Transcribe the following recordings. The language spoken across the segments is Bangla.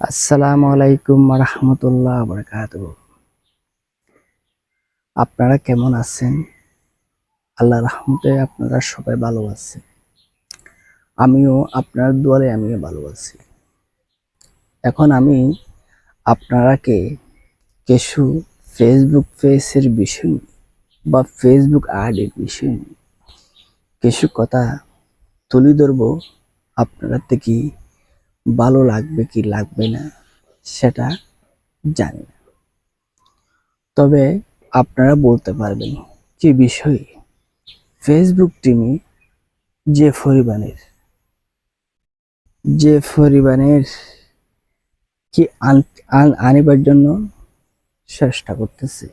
আসসালামু আলাইকুম রহমতুল্লাহ বরকাত আপনারা কেমন আছেন? আল্লাহ রহমতে আপনারা সবাই ভালো আছেন। আমিও, আপনার দুয়ারে আমিও ভালো আছি। এখন আমি আপনারাকে কিছু ফেসবুক পেজের বিষয় বা ফেসবুক আইডির বিষয় কিছু কথা তুলে ধরবো আপনারা থেকে ভালো লাগবে কি লাগবে না, সেটা জানি না। তবে আপনারা বলতে পারবেন কি বিষয়ে ফেসবুক টিমে যে পরিমাণের যে পরিমাণের কি আন- আন- আনিবার জন্য চেষ্টা করতেছে।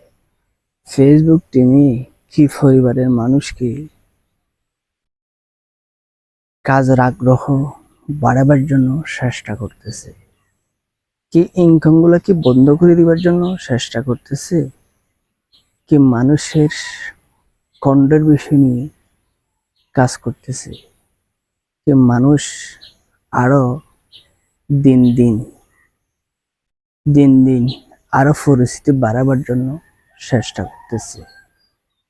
ফেসবুক টিমে কি পরিবারের মানুষকে কাজের আগ্রহ বাড়াবার জন্য চেষ্টা করতেছে। কি ইনকামগুলা কি বন্ধ করে দিবার জন্য চেষ্টা করতেছে? কি মানুষের কণ্ডের বিষয় নিয়ে কাজ করতেছে? কি মানুষ আরও দিন দিন দিন দিন আরও পরিস্থিতি বাড়াবার জন্য চেষ্টা করতেছে?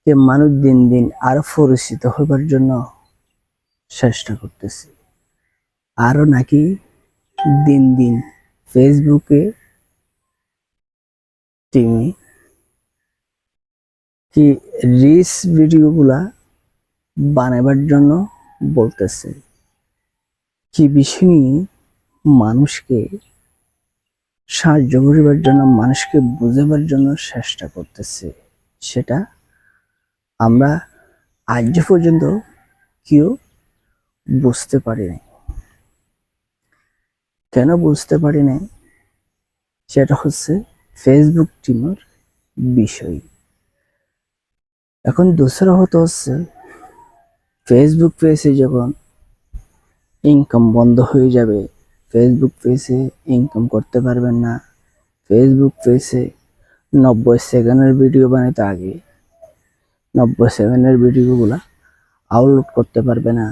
যে মানুষ দিন দিন আরও পরিচিত হবার জন্য চেষ্টা করতেছে? আরও নাকি দিন দিন ফেসবুকে, টিমে। কি রিস ভিডিওগুলা বানাবার জন্য বলতেছে। কি বিষয় নিয়ে মানুষকে সাহায্য করিবার জন্য, মানুষকে বুঝাবার জন্য চেষ্টা করতেছে, সেটা আমরা আজ পর্যন্ত কেউ বুঝতে পারি নাই কেন বুঝতে পারি নাই? সেটা হচ্ছে ফেসবুক টিমের বিষয়। এখন দোসরা হতো হচ্ছে ফেসবুক পেজে যখন ইনকাম বন্ধ হয়ে যাবে ফেসবুক পেজে ইনকাম করতে পারবেন না। ফেসবুক পেজে নব্বই সেকেন্ডের ভিডিও বানাইতে আগে, নব্বই সেকেন্ডের ভিডিওগুলা আপলোড করতে পারবে না।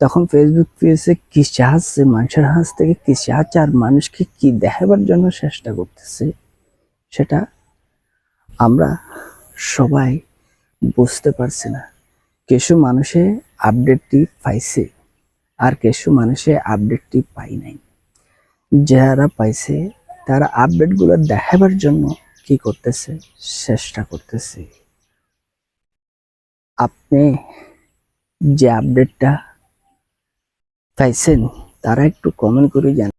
তখন ফেসবুক পেজে কি চাচ্ছে মানুষের হাত থেকে কি চাচ্ছে আর মানুষকে কি দেখাবার জন্য চেষ্টা করতেছে, সেটা আমরা সবাই বুঝতে পারছি না। কিছু মানুষে আপডেটটি পাইছে, আর কিছু মানুষে আপডেটটি পাই নাই। যারা পাইছে, তারা আপডেটগুলো দেখাবার জন্য কি করতেছে, চেষ্টা করতেছে। আপনি যে আপডেটটা পাইছেন তারা একটু কমেন্ট করে জান